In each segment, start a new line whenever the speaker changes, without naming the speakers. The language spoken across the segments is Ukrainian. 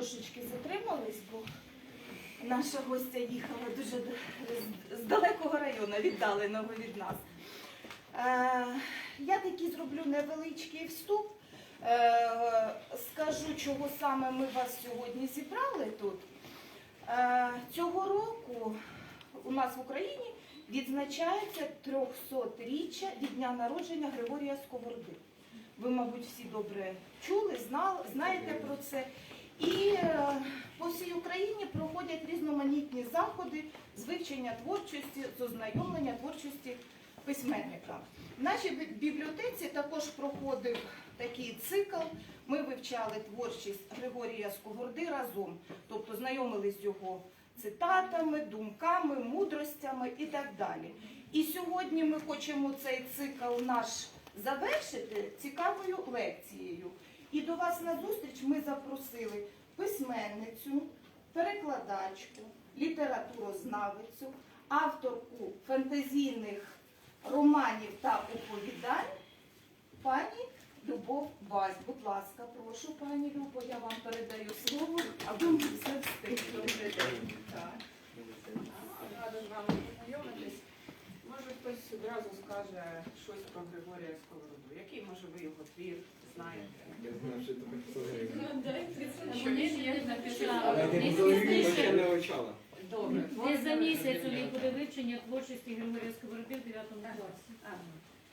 трошечки затримались, бо наша гостя їхала дуже з- далекого району, віддаленого від нас. Е, я такий зроблю невеличкий вступ. Е, скажу, чого саме ми вас сьогодні зібрали тут. Е, цього року у нас в Україні відзначається 300-річчя від дня народження Григорія Сковороди. Ви, мабуть, всі добре чули, знали, знаєте про це. І е, по всій Україні проходять різноманітні заходи з вивчення творчості, з ознайомлення творчості письменника. В нашій бібліотеці також проходив такий цикл. Ми вивчали творчість Григорія Сковороди разом, тобто знайомились з його цитатами, думками, мудростями і так далі. І сьогодні ми хочемо цей цикл наш завершити цікавою лекцією. І до вас на зустріч ми запросили письменницю, перекладачку, літературознавицю, авторку фантазійних романів та оповідань пані Любов Бась. Будь ласка, прошу, пані Любо, я вам передаю слово, аби ми все встигли.
Рада з вами познайомитись. Може хтось одразу скаже щось про Григорія Сковороду. Який може ви його твір знаєте?
Я знаю, що це написала.
Не
вивчала.
Добре.
Десь за місяць у них буде вивчення творчості Григорія Сковороди в 9 класі.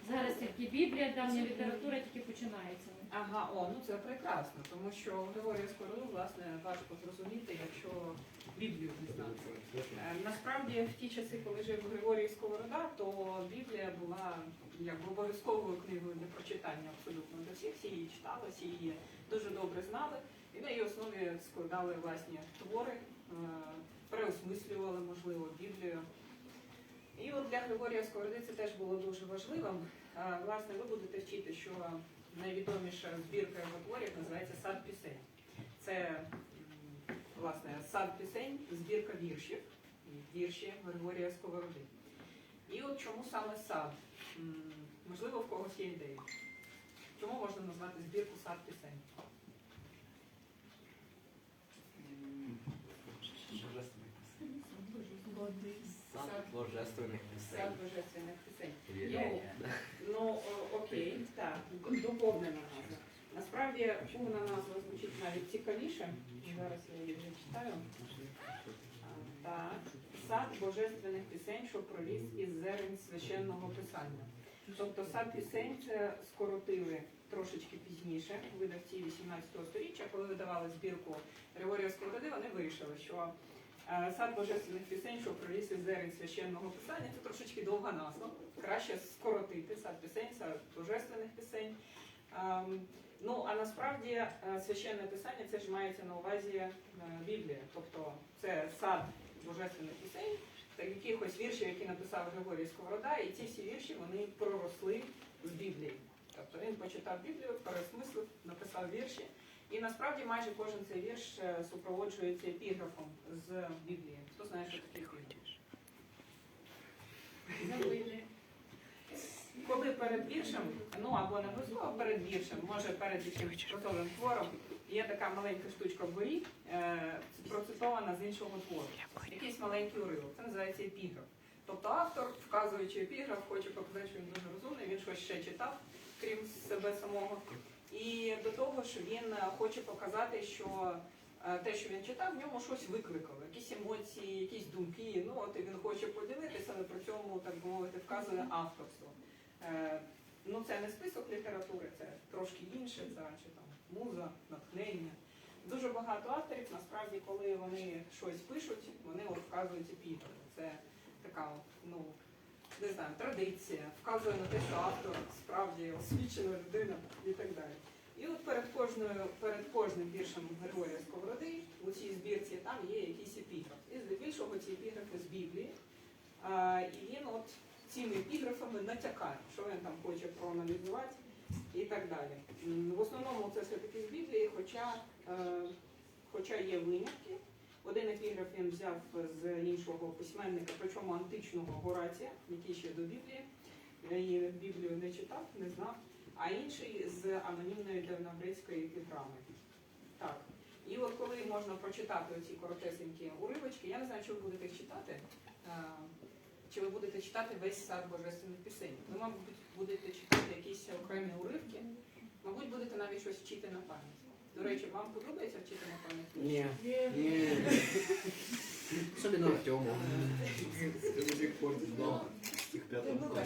Зараз тільки Біблія, давня література тільки починається.
Ага, о, ну це прекрасно, тому що Григорія Сковороду, власне, важко зрозуміти, якщо Біблію не знати. Е, Насправді, в ті часи, коли жив Григорій Сковорода, то Біблія була як обов'язковою книгою для прочитання абсолютно для всіх. Всі її читали, всі її дуже добре знали, і на її основі складали власні твори, е, переосмислювали, можливо, Біблію. І от для Григорія Сковороди це теж було дуже важливим. Е, Власне, ви будете вчити, що найвідоміша збірка його творів називається Сад пісень. Це власне сад пісень, збірка віршів, вірші Григорія Сковороди. І от чому саме сад? Можливо, в когось є ідеї. Чому можна назвати збірку сад пісень?
Сад божественних
Сад
пісень.
божественних пісень. Ну, окей, так, доповнена назва. Насправді повна назва звучить навіть цікавіше. Зараз я її вже читаю. Так, сад божественних пісень, що проліз із зерень священного писання. Тобто сад пісень це скоротили трошечки пізніше, видавці 18 століття, коли видавали збірку Григорія Сковороди, вони вирішили, що сад божественних пісень, що проліз із зерень священного писання, це трошечки довга назва. Краще скоротити сад пісень, сад божественних пісень. Ем, Ну, а насправді е, священне писання це ж мається на увазі е, Біблія. Тобто це сад божественних пісень, та якихось віршів, які написав Григорій Сковорода, і ці всі вірші вони проросли з Біблії. Тобто він почитав Біблію, пересмислив, написав вірші. І насправді майже кожен цей вірш е, супроводжується епіграфом з Біблії. Хто знає, що таке епіграф? Коли перед віршем, ну або не обов'язково перед віршем, може перед якимось готовим твором, є така маленька штучка вгорі, е, процитована з іншого твору. Якийсь маленький уривок. Це називається епіграф. Тобто автор, вказуючи епіграф, хоче показати, що він дуже розумний, він щось ще читав, крім себе самого. І до того ж він е, хоче показати, що е, те, що він читав, в ньому щось викликало, якісь емоції, якісь думки. Ну от і він хоче поділитися, але при цьому, так би мовити, вказує авторство. Е, Ну, це не список літератури, це трошки інше, це радше там муза, натхнення. Дуже багато авторів, насправді, коли вони щось пишуть, вони от вказують епіграфи. Це така, ну, не знаю, традиція, вказує на те, що автор справді освічена людина і так далі. І от перед кожною, перед кожним віршем Григорія Сковороди у цій збірці там є якийсь епіграф. І здебільшого ці епіграфи з Біблії. А, і він от цими епіграфами натякає, що він там хоче проаналізувати і так далі. В основному це все-таки з Біблії, хоча, е, хоча є винятки. Один епіграф він взяв з іншого письменника, причому античного Горація, який ще до Біблії. Я її Біблію не читав, не знав, а інший з анонімної давньогрецької епіграми. Так. І от коли можна прочитати оці коротесенькі уривочки, я не знаю, чи ви будете їх читати, е, чи ви будете читати весь сад божественних пісень. Ви, мабуть, будете читати якісь окремі уривки, мабуть, будете навіть щось вчити на пам'ять. До речі, вам подобається вчити на пам'ять?
Ні. Ні. Особливо Артему. До сих пор знал. С тех пятых
Ну, так.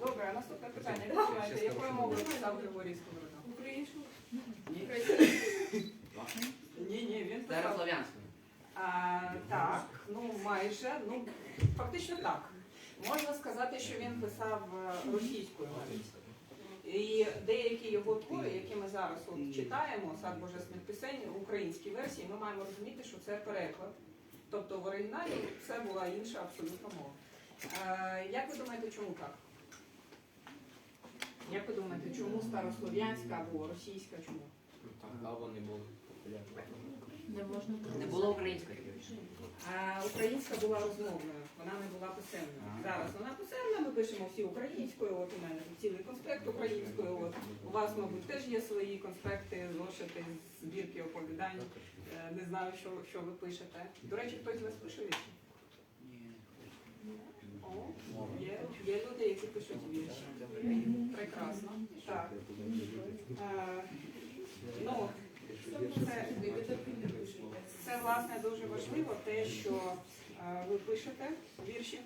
Добре, наступне питання. Як думаєте, якою мовою писав Григорій Сковорода? Українською? Ні, ні, він писав. А, так, ну майже, ну фактично так. Можна сказати, що він писав е, російською навіть. І деякі його твори, які ми зараз от читаємо, сад божественних пісень в українській версії, ми маємо розуміти, що це переклад. Тобто в оригіналі це була інша абсолютно мова. Е, як ви думаєте, чому так? Як ви думаєте, чому старослов'янська або російська? Чому?
А вони були популярні.
Не можна
Не було української.
А українська була розмовною, вона не була писемною. Зараз вона писемна, ми пишемо всі українською, от у мене цілий конспект українською. От у вас, мабуть, теж є свої конспекти, зошити, збірки оповідань. Е, Не знаю, що, що ви пишете. До речі, хтось з вас пише вірші? О, є, є люди, які пишуть вірші. Прекрасно. Так. Е, ну, це, це власне дуже важливо, те, що е, ви пишете вірші.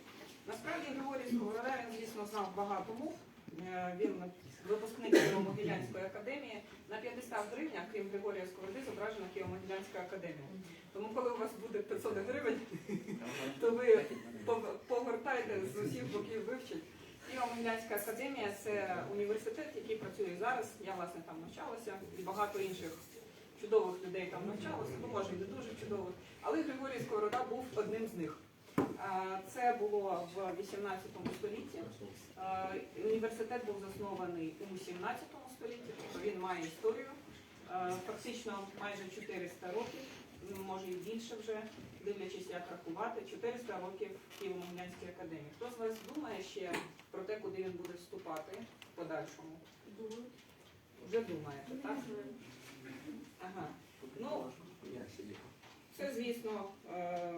Насправді Григорій Сковорода, він, звісно, знав багато мов. Е, Він випускник Києво-Могилянської академії. На 50 гривнях, крім Григорія Сковороди, зображена Києво-Могилянська академія. Тому коли у вас буде 500 гривень, то ви пов- повертайте з усіх боків вивчить. Києво-Могилянська академія це університет, який працює зараз. Я власне там навчалася і багато інших чудових людей там навчалося, ну може і не дуже чудових. Але Григорій Сковорода був одним з них. Це було в 18 столітті. Університет був заснований у 17 столітті, тобто він має історію. Фактично майже 400 років, може і більше вже, дивлячись, як рахувати, 400 років Києво-Могилянській академії. Хто з вас думає ще про те, куди він буде вступати в подальшому? Вже думаєте, так? Ага. Ну, це, звісно, е,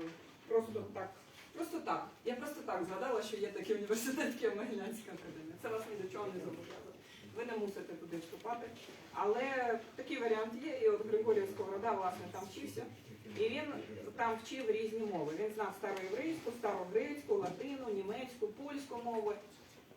просто так. Просто так. Я просто так згадала, що є такий університет Києво-Могилянська академія. Це вас ні до чого не зобов'язує. Ви не мусите туди вступати. Але такий варіант є, і от Григорій Сковорода, власне, там вчився. І він там вчив різні мови. Він знав староєврейську, старогрецьку, латину, німецьку, польську мови.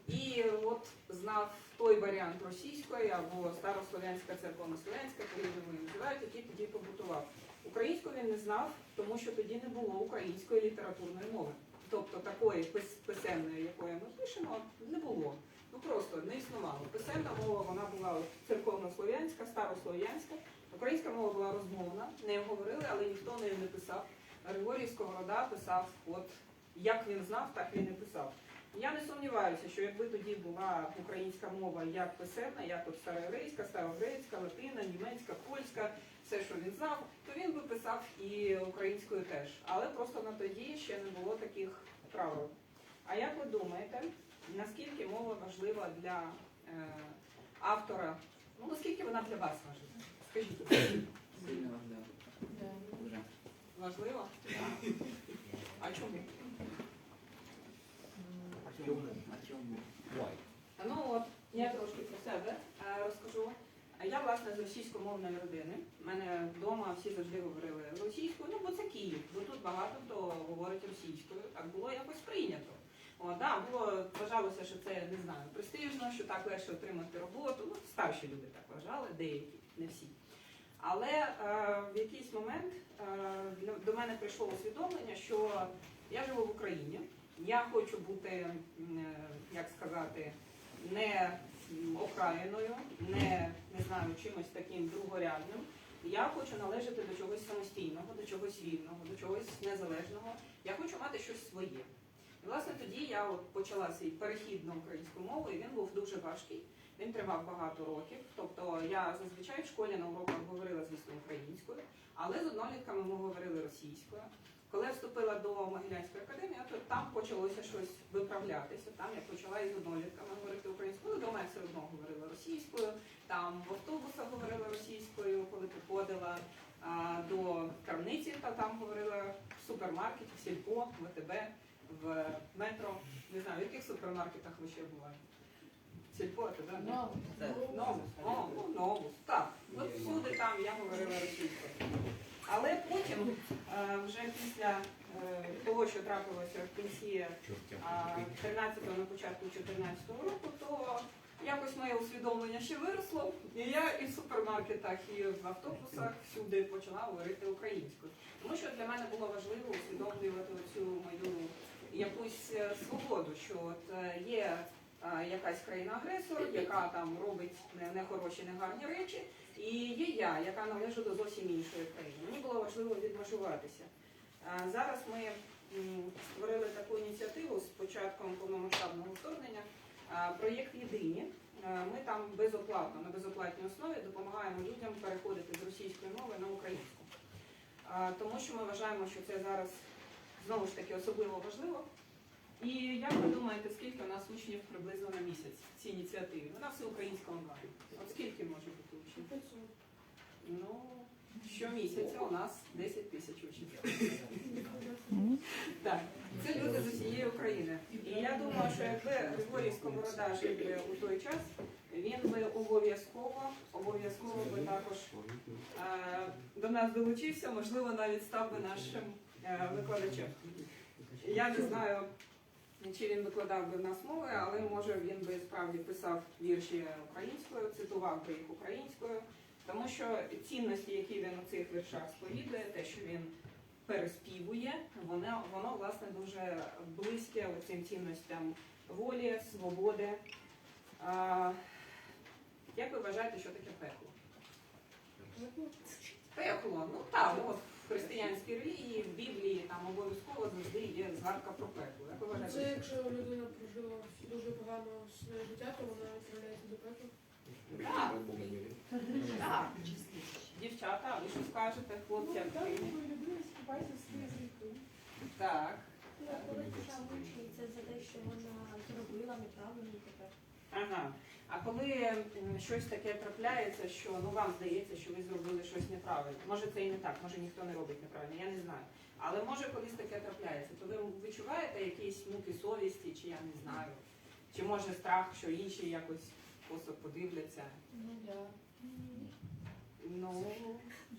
І от знав той варіант російської або старослов'янська церковнослов'янська, по-різному її називають, який тоді побутував. Українську він не знав, тому що тоді не було української літературної мови. Тобто такої писемної, якої ми пишемо, не було. Ну просто не існувало. Писемна мова вона була церковнослов'янська, старослов'янська. Українська мова була розмовна, не говорили, але ніхто нею не писав. Григорій Сковорода писав, от як він знав, так він і писав. Я не сумніваюся, що якби тоді була українська мова як писемна, як от староєврейська, старогрецька, латина, німецька, польська, все, що він знав, то він би писав і українською теж. Але просто на тоді ще не було таких правил. А як ви думаєте, наскільки мова важлива для е, автора? Ну, наскільки вона для вас важлива? Скажіть,
Сильно важливо. Дуже.
важлива? А чому?
А чому? А чому?
Ну от, я трошки про себе розкажу. Я, власне, з російськомовної родини. У мене вдома всі завжди говорили російською, ну бо це Київ, бо тут багато хто говорить російською. Так було якось прийнято. О, да, було, вважалося, що це не знаю, престижно, що так легше отримати роботу. Ну, старші люди так вважали, деякі, не всі. Але е, в якийсь момент е, до мене прийшло усвідомлення, що я живу в Україні. Я хочу бути, е, як сказати, не окраїною, не, не знаю, чимось таким другорядним. Я хочу належати до чогось самостійного, до чогось вільного, до чогось незалежного. Я хочу мати щось своє. І, власне, тоді я от почала свій перехід на українську мову, і він був дуже важкий. Він тривав багато років. Тобто я зазвичай в школі на уроках говорила, звісно, українською, але з однолітками ми говорили російською. Коли я вступила до Могилянської академії, то там почалося щось виправлятися. Там я почала із однолітками говорити українською, вдома я все одно говорила російською, там в автобусах говорила російською, коли приходила а, до крамниці, та там говорила в супермаркеті, в сільпо, в ВТБ, в метро. Не знаю, в яких супермаркетах ви ще буваєте? Сільпо, ні?
Це
Новус. О, ну, новус. Так, от всюди там я говорила російською. Але потім, е, вже після е, того, що трапилося в кінці 13-го, на початку 14-го року, то якось моє усвідомлення ще виросло. І я і в супермаркетах, і в автобусах всюди почала говорити українською. Тому що для мене було важливо усвідомлювати цю мою якусь е, свободу, що от е, є е, якась країна-агресор, яка там робить нехороші, негарні речі, і є я, яка належу до зовсім іншої країни. Мені було важливо відмежуватися. Е, Зараз ми створили таку ініціативу з початком повномасштабного вторгнення. е, Проєкт Єдині. Е, Ми там безоплатно, на безоплатній основі допомагаємо людям переходити з російської мови на українську. Е, Тому що ми вважаємо, що це зараз знову ж таки особливо важливо. І як ви думаєте, скільки у нас учнів приблизно на місяць в цій ініціативі? Вона всеукраїнська онлайн. От скільки може бути учнів? Ну, щомісяця у нас 10 тисяч учнів. Так, це люди з усієї України. І я думаю, що якби Григорій Сковорода жив би у той час, він би обов'язково, обов'язково би також е, до нас долучився, можливо, навіть став би нашим е, викладачем. Я не знаю, чи він викладав би в нас мови, але може він би справді писав вірші українською, цитував би їх українською, тому що цінності, які він у цих віршах сповідує, те, що він переспівує, воно, воно власне дуже близьке цим цінностям волі, свободи. А, як ви вважаєте, що таке пекло? Пекло, ну так, от в християнській релігії, в Біблії там обов'язково завжди є згадка про пекло. Як ви
Це якщо людина прожила дуже погано своє життя, то вона відправляється до пекла.
Так. Так. Дівчата, ви що скажете, хлопці?
людина скупається своє гріхи.
Так.
Коли душа мучиться за те, що вона зробила неправильно тепер.
Ага. А коли щось таке трапляється, що ну вам здається, що ви зробили щось неправильно. Може це і не так, може ніхто не робить неправильно, я не знаю. Але може колись таке трапляється, то ви відчуваєте якісь муки совісті, чи я не знаю, чи може страх, що інші якось косо подивляться.
Ну, я.
Ну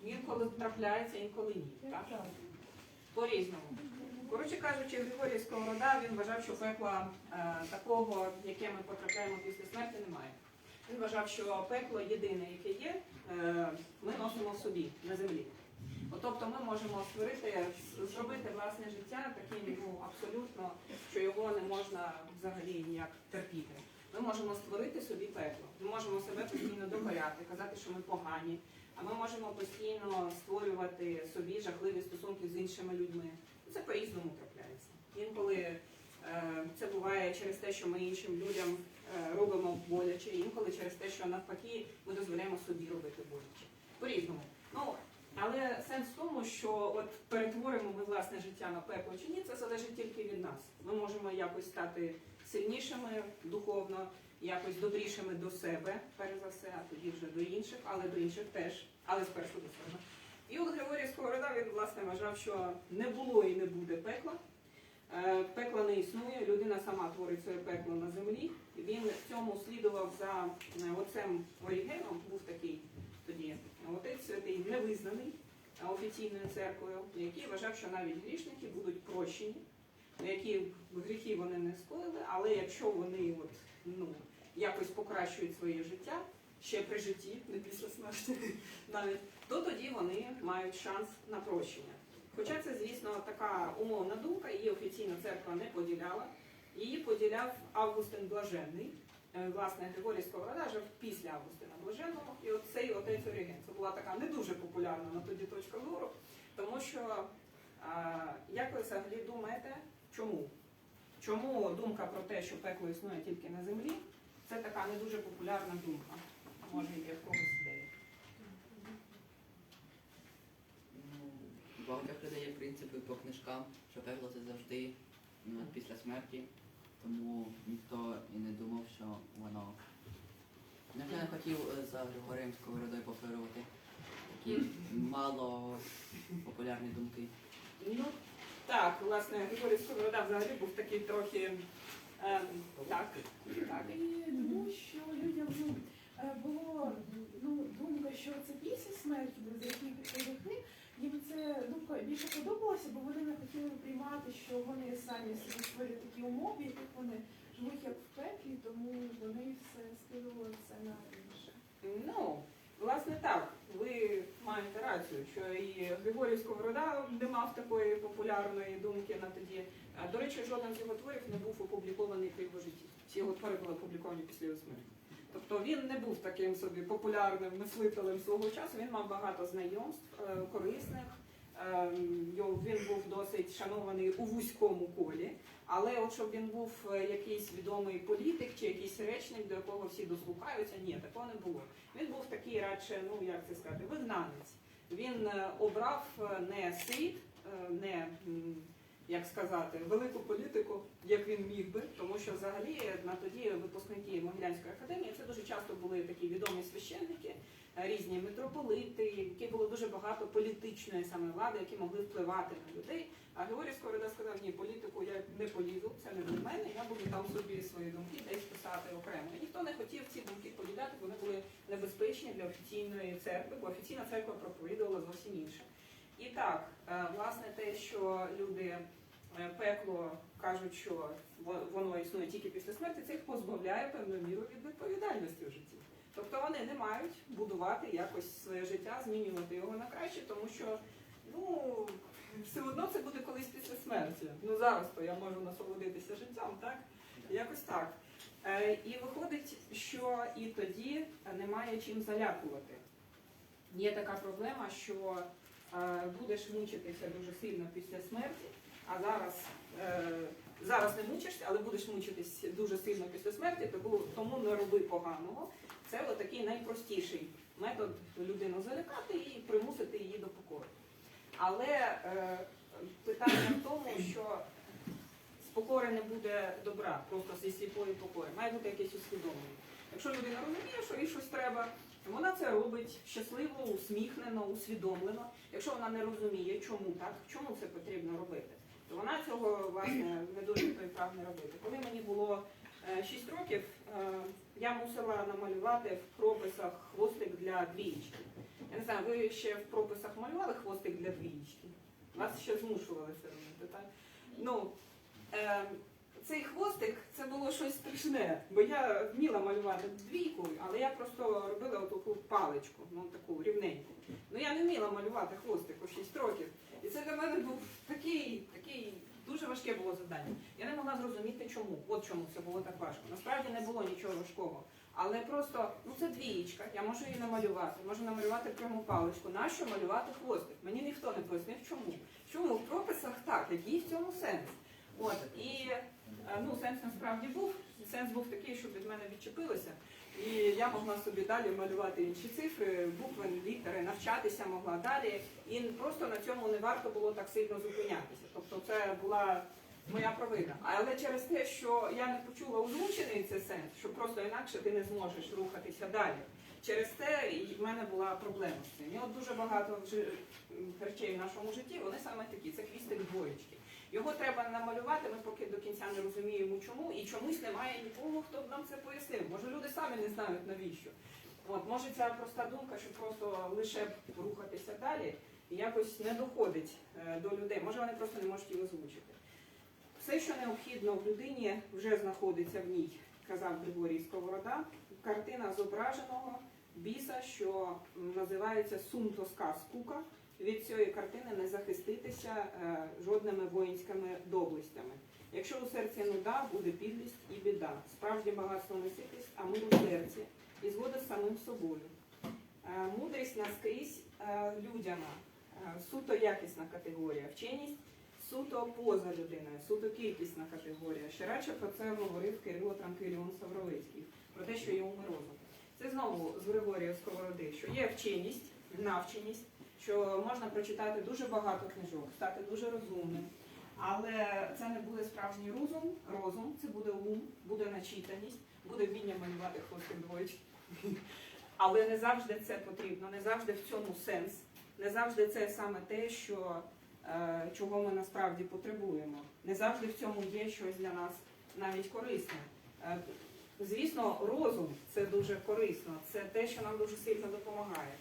інколи трапляється, інколи ні. Так? По-різному. Коротше кажучи, Григорій Сковорода він вважав, що пекла е, такого, яке ми потрапляємо після смерті, немає. Він вважав, що пекло єдине, яке є, е, ми носимо в собі на землі. Тобто ми можемо створити, зробити власне життя таким ну, абсолютно, що його не можна взагалі ніяк терпіти. Ми можемо створити собі пекло. Ми можемо себе постійно докоряти, казати, що ми погані. А ми можемо постійно створювати собі жахливі стосунки з іншими людьми. Це по-різному трапляється. Інколи е, це буває через те, що ми іншим людям е, робимо боляче, інколи через те, що навпаки ми дозволяємо собі робити боляче. По-різному. Ну, але сенс в тому, що от перетворимо ми власне життя на пекло чи ні, це залежить тільки від нас. Ми можемо якось стати сильнішими духовно, якось добрішими до себе, перш за все, а тоді вже до інших, але до інших теж, але спершу до себе. І от Григорій Сковорода він власне вважав, що не було і не буде пекла. Е, Пекла не існує, людина сама творить своє пекло на землі. Він в цьому слідував за е, отцем Орігеном, був такий тоді отець святий, невизнаний офіційною церквою, який вважав, що навіть грішники будуть прощені, які гріхи вони не скоїли, але якщо вони от, ну, якось покращують своє життя ще при житті, не після смерті навіть, то тоді вони мають шанс на прощення. Хоча це, звісно, така умовна думка, її офіційна церква не поділяла. Її поділяв Августин Блаженний. Е, Власне, Григорій Сковорода жив після Августина Блаженного. І от цей отець Оріген. Це була така не дуже популярна на тоді точка зору, тому що, а, як ви взагалі думаєте, чому? Чому думка про те, що пекло існує тільки на землі, це така не дуже популярна думка. Може, є в когось ідея.
Ну, бабка передає принципи по книжкам, що пекло це завжди ну, після смерті. Тому ніхто і не думав, що воно. Ніхто не хотів е, за Григорієм Сковородою повторювати такі мало популярні думки.
Ну так, власне, Григорій Сковорода взагалі був такий трохи. ем, так, так.
І тому що людям ну, е, було ну, думка, що це після смерті, за які гріхи, їм це думка більше подобалася, бо вони не хотіли приймати, що вони самі собі створюють такі умови, яких вони живуть як в пеклі, тому вони все скидували все на інше.
Ну, власне так, ви маєте рацію, що і Григорій Сковорода не мав такої популярної думки на тоді. До речі, жоден з його творів не був опублікований при його житті. Всі його твори були опубліковані після його смерті. Тобто він не був таким собі популярним мислителем свого часу, він мав багато знайомств е, корисних. Е, його- Він був досить шанований у вузькому колі, але от щоб він був е, якийсь відомий політик чи якийсь речник, до якого всі дослухаються, ні, такого не було. Він був такий радше, ну як це сказати, вигнанець. Він е, обрав не світ, не як сказати, велику політику, як він міг би, тому що взагалі на тоді випускники Могилянської академії це дуже часто були такі відомі священники, е, різні митрополити, які було дуже багато політичної саме влади, які могли впливати на людей. А Георгій Сковорода сказав, ні, політику я не полізу, це не для мене, я буду там собі свої думки десь писати окремо. І ніхто не хотів ці думки поділяти, вони були небезпечні для офіційної церкви, бо офіційна церква проповідувала зовсім інше. І так, е, власне, те, що люди пекло кажуть, що воно існує тільки після смерті, це їх позбавляє певною мірою від відповідальності в житті. Тобто вони не мають будувати якось своє життя, змінювати його на краще, тому що ну все одно це буде колись після смерті. Ну зараз то я можу насолодитися життям, так? Якось так. Е, І виходить, що і тоді немає чим залякувати. Є така проблема, що е, будеш мучитися дуже сильно після смерті, а зараз, е, зараз не мучишся, але будеш мучитись дуже сильно після смерті, тому, не роби поганого. Це такий найпростіший метод людину залякати і примусити її до покори. Але е, питання в тому, що з покори не буде добра, просто зі сліпої покори. Має бути якесь усвідомлення. Якщо людина розуміє, що їй щось треба, вона це робить щасливо, усміхнено, усвідомлено. Якщо вона не розуміє, чому так, чому це потрібно робити, то вона цього власне не дуже прагне робити. Коли мені було 6 років, е, я мусила намалювати в прописах хвостик для двієчки. Я не знаю, ви ще в прописах малювали хвостик для двієчки? Вас ще змушували це робити, так? Ну, е, цей хвостик це було щось страшне, бо я вміла малювати двійку, але я просто робила таку паличку, ну таку рівненьку. Ну я не вміла малювати хвостик у 6 років. І це для мене був такий, такий дуже важке було завдання. Я не могла зрозуміти, чому. От чому це було так важко. Насправді не було нічого важкого. Але просто ну це двієчка, я можу її намалювати, можу намалювати пряму паличку. Нащо малювати хвостик? Мені ніхто не пояснив, чому. Чому в прописах так, який в цьому сенс? От і е, ну сенс насправді був. Сенс був такий, щоб від мене відчепилося. І я могла собі далі малювати інші цифри, букви, літери, навчатися могла далі. І просто на цьому не варто було так сильно зупинятися. Тобто це була моя провина. Але через те, що я не почула озвучений цей сенс, що просто інакше ти не зможеш рухатися далі. Через і в мене була проблема з цим. І от дуже багато речей в нашому житті, вони саме такі, це хвістик двоєчки. Його треба намалювати, ми поки до кінця не розуміємо чому, і чомусь немає нікого, хто б нам це пояснив. Може люди самі не знають навіщо. От, може ця проста думка, що просто лише рухатися далі, якось не доходить е, до людей. Може вони просто не можуть її озвучити. Все, що необхідно в людині, вже знаходиться в ній, казав Григорій Сковорода. Картина зображеного біса, що називається Сум тоска скука. Від цієї картини не захиститися е, жодними воїнськими доблестями. Якщо у серці нуда, буде підлість і біда. Справді багатство не ситись, а мир у серці і згода з самим собою. Е, Мудрість наскрізь е, людяна, суто якісна категорія. Вченість суто поза людиною, суто кількісна категорія. Ще радше про це говорив Кирило Транквіліон Савровицький, про те, що є ум розум. Це знову з Григорія Сковороди, що є вченість, навченість, що можна прочитати дуже багато книжок, стати дуже розумним. Але це не буде справжній розум, розум, це буде ум, буде начитаність, буде вміння малювати хвостик двоєчки. Але не завжди це потрібно, не завжди в цьому сенс, не завжди це саме те, що, е, чого ми насправді потребуємо. Не завжди в цьому є щось для нас навіть корисне. Е, Звісно, розум це дуже корисно, це те, що нам дуже сильно допомагає.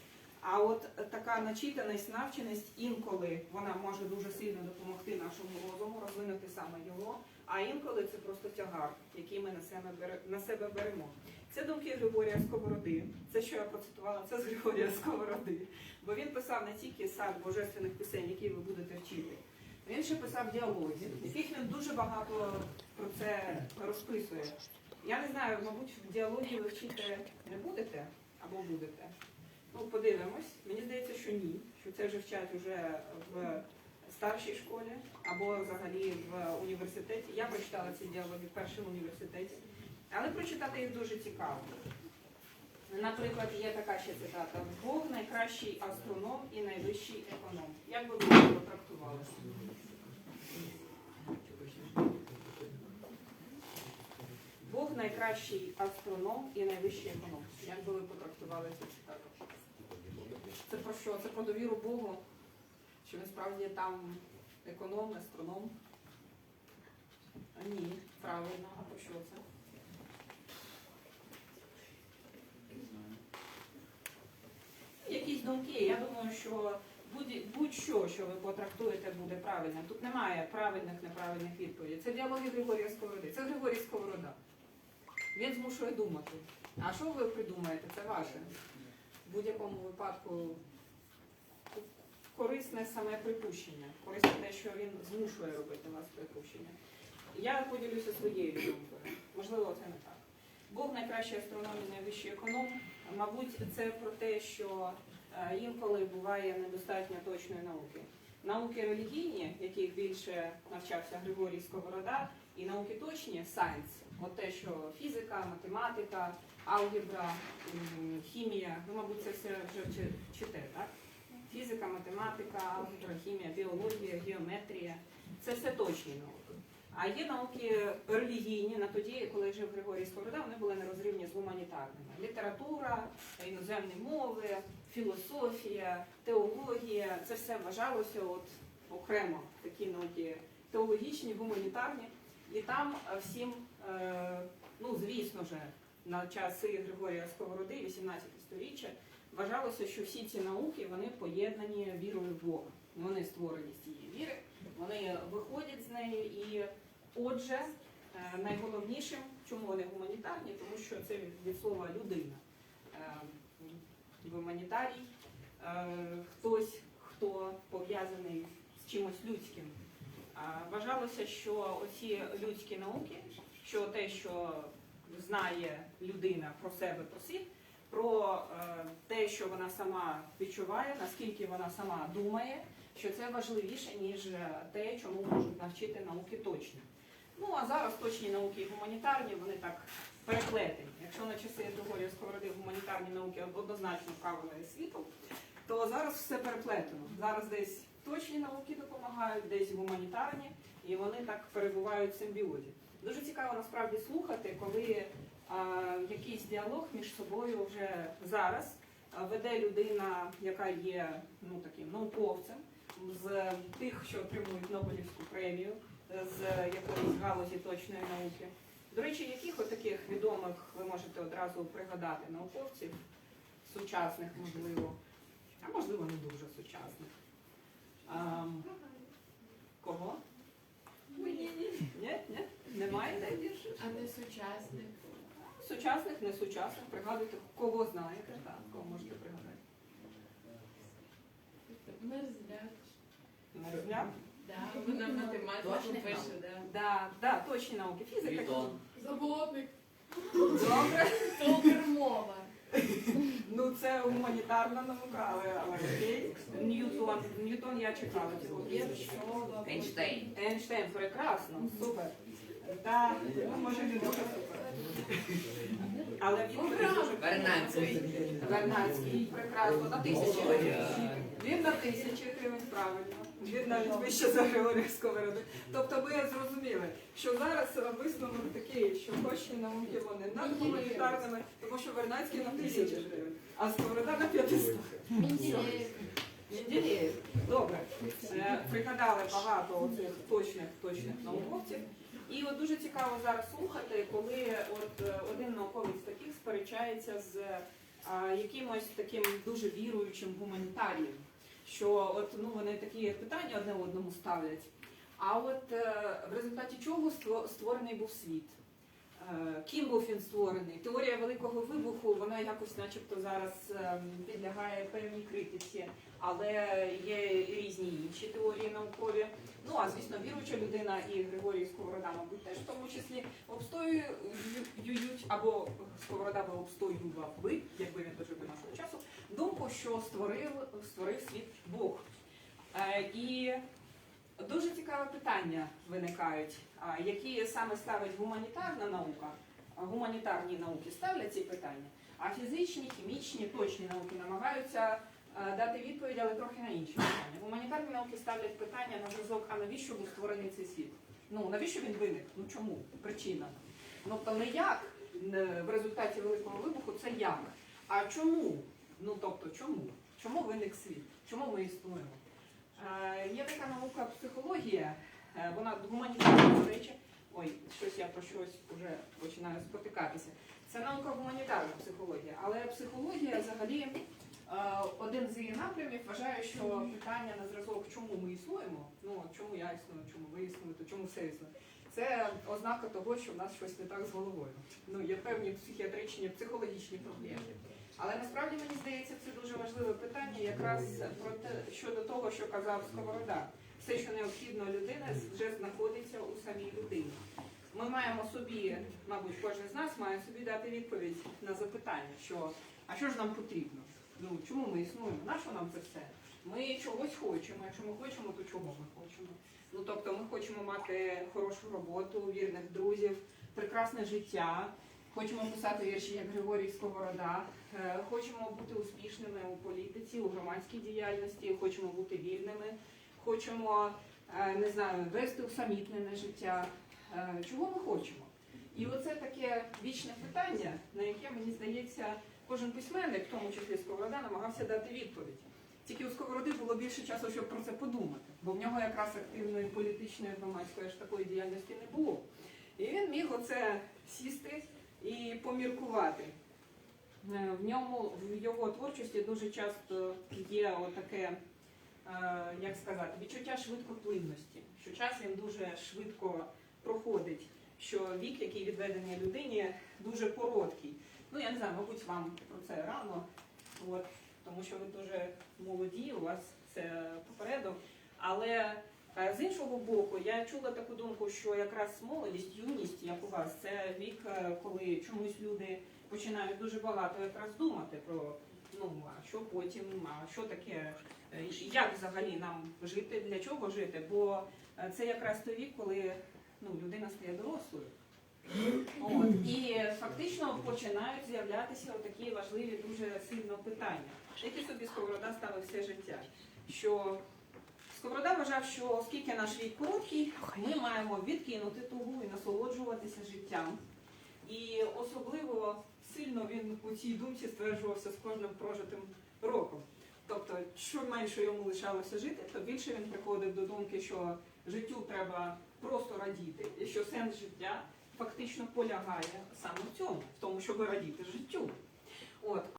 А от така начитаність, навченість інколи вона може дуже сильно допомогти нашому розуму, розвинути саме його, а інколи це просто тягар, який ми на себе, на себе беремо. Це думки Григорія Сковороди. Це, що я процитувала, це з Григорія Сковороди. Бо він писав не тільки сад божественних пісень, які ви будете вчити. Він ще писав діалоги, яких він дуже багато про це розписує. Я не знаю, мабуть, в діалогі ви вчити не будете або будете. Ну, подивимось. Мені здається, що ні. Що це вже вчать уже в старшій школі або взагалі в університеті. Я прочитала ці діалоги в університеті. Але прочитати їх дуже цікаво. Наприклад, є така ще цитата: Бог найкращий астроном і найвищий економ. Як би ви це потрактували? Бог найкращий астроном і найвищий економ. Як би ви потрактували цю цитату? Це про що? Це про довіру Богу, що він справді там економ, астроном. А ні, правильно, а про що це? Якісь думки. Я думаю, що будь- будь-що, що ви потрактуєте, буде правильним. Тут немає правильних, неправильних відповідей. Це діалоги Григорія Сковороди. Це Григорій Сковорода. Він змушує думати. А що ви придумаєте? Це ваше. Будь-якому випадку корисне саме припущення. Корисне те, що він змушує робити вас припущення. Я поділюся своєю думкою. Можливо, це не так. Бог найкращий астроном і найвищий економ. Мабуть, це про те, що е, інколи буває недостатньо точної науки. Науки релігійні, яких більше навчався Григорій Сковорода, і науки точні сайенс. От те, що фізика, математика, алгебра, хімія, ви, мабуть, це все вже вчи- вчите, так? Фізика, математика, алгебра, хімія, біологія, геометрія це все точні науки. А є науки релігійні на тоді, коли жив Григорій Сковорода, вони були нерозривні з гуманітарними. Література, іноземні мови, філософія, теологія це все вважалося от окремо такі науки теологічні, гуманітарні. І там е, всім, е, ну звісно ж, на часи Григорія Сковороди, 18 сторіччя, вважалося, що всі ці науки вони поєднані вірою в Бога. Вони створені з цієї віри, вони виходять з неї і Отже, е, найголовнішим, чому вони гуманітарні, тому що це від- слова людина. Е, Гуманітарій е, хтось, хто пов'язаний з чимось людським. Вважалося, що оці людські науки, що те, що знає людина про себе, про світ, про е, те, що вона сама відчуває, наскільки вона сама думає, що це важливіше, ніж е, те, чому можуть навчити науки точно. Ну а зараз точні науки і гуманітарні, вони так переплетені. Якщо на часи Григорія Сковороди гуманітарні науки однозначно правили світом, то зараз все переплетено. Зараз десь точні науки допомагають, десь гуманітарні, і вони так перебувають в симбіозі. Дуже цікаво насправді слухати, коли а, якийсь діалог між собою вже зараз веде людина, яка є ну таким науковцем з тих, що отримують Нобелівську премію з якоїсь галузі точної науки. До речі, яких от таких відомих ви можете одразу пригадати науковців, сучасних, можливо, а можливо, не дуже сучасних. А, кого? Ні, ні, ні, ні, немає найбільше.
А не сучасних.
Сучасних, не сучасних, пригадуйте, кого знаєте, так, кого можете пригадати.
Мерзляк.
Мерзляк?
Да, вона математику
Точних
пише,
наук?
да.
Да, да, точні науки, фізика.
Ньютон.
Заболотник.
Добре.
Толкер мова.
Ну це гуманітарна наука, але, але окей. Ньютон. Ньютон я чекала цього прізвища.
Ейнштейн.
Ейнштейн, прекрасно, супер. Так, ну, може він дуже. Але він
Вернадський.
Вернадський, прекрасно, на тисячі гривень. Він на тисячі гривень, правильно. Він навіть вище за Григорія Сковороди. Тобто ми зрозуміли, що зараз висновок такий, що точні науки вони над гуманітарними, тому що Вернадський на тисячі гривень, а Сковорода на 500. Менделєєв. Добре. Е, Пригадали багато оцих точних точних науковців. І от дуже цікаво зараз слухати, коли от е, один науковець таких сперечається з а, якимось таким дуже віруючим гуманітарієм, що от ну вони такі питання одне одному ставлять. А от е, в результаті чого створений був світ? Е, Ким був він створений? Теорія великого вибуху, вона якось, начебто, зараз ем, підлягає певній критиці, але є різні інші теорії наукові. Ну а звісно, віруюча людина і Григорій Сковорода, мабуть, теж в тому числі обстоюють або Сковорода би обстоював би, якби він дожив до нашого часу, думку, що створив, створив світ Бог. Е, І Дуже цікаве питання виникають, які саме ставить гуманітарна наука. Гуманітарні науки ставлять ці питання, а фізичні, хімічні, точні науки намагаються дати відповідь, але трохи на інші питання. Гуманітарні науки ставлять питання на зразок, а навіщо був створений цей світ? Ну навіщо він виник? Ну чому? Причина. Ну то не як в результаті великого вибуху, це як. А чому? Ну тобто чому? Чому виник світ? Чому ми існуємо? Е, Є така наука психологія, е, вона гуманітарна, до речі. Ой, щось я про щось вже починаю спотикатися. Це наука гуманітарна психологія. Але психологія взагалі е, один з її напрямів вважає, що питання на зразок, чому ми існуємо, ну чому я існую, чому ви існуєте, чому все існує. Це ознака того, що в нас щось не так з головою. Ну, є певні психіатричні, психологічні проблеми. Але насправді мені здається, це дуже важливе питання, якраз про те, щодо того, що казав Сковорода. Все, що необхідно людини, вже знаходиться у самій людині. Ми маємо собі, мабуть, кожен з нас має собі дати відповідь на запитання, що а що ж нам потрібно? Ну чому ми існуємо? На що нам це все? Ми чогось хочемо. Якщо ми хочемо, то чого ми хочемо? Ну тобто ми хочемо мати хорошу роботу, вірних друзів, прекрасне життя. Хочемо писати вірші, як Григорій Сковорода, Е, хочемо бути успішними у політиці, у громадській діяльності, хочемо бути вільними, хочемо е, не знаю, вести усамітнене життя. Е, Чого ми хочемо? І оце таке вічне питання, на яке мені здається, кожен письменник, в тому числі Сковорода, намагався дати відповідь. Тільки у Сковороди було більше часу, щоб про це подумати, бо в нього якраз активної політичної громадської аж такої діяльності не було. І він міг оце сісти і поміркувати. Е, В ньому в його творчості дуже часто є отаке, е, як сказати, відчуття швидкоплинності, що час він дуже швидко проходить, що вік, який відведений людині, дуже короткий. Ну я не знаю, мабуть, вам про це рано, от, тому що ви дуже молоді, у вас це попереду. Але е, з іншого боку, я чула таку думку, що якраз молодість, юність, як у вас, це вік, е, коли чомусь люди починають дуже багато якраз думати про ну а що потім, а що таке, е, як взагалі нам жити, для чого жити. Бо це якраз той вік, коли ну, людина стає дорослою. От, і фактично починають з'являтися такі важливі дуже сильно питання, які собі Сковорода ставив все життя. Що Сковорода вважав, що оскільки наш вік короткий, ми маємо відкинути тугу і насолоджуватися життям. І особливо сильно він у цій думці стверджувався з кожним прожитим роком. Тобто, що менше йому лишалося жити, то більше він приходив до думки, що життю треба просто радіти, і що сенс життя фактично полягає саме в цьому, в тому, щоб радіти життю. От.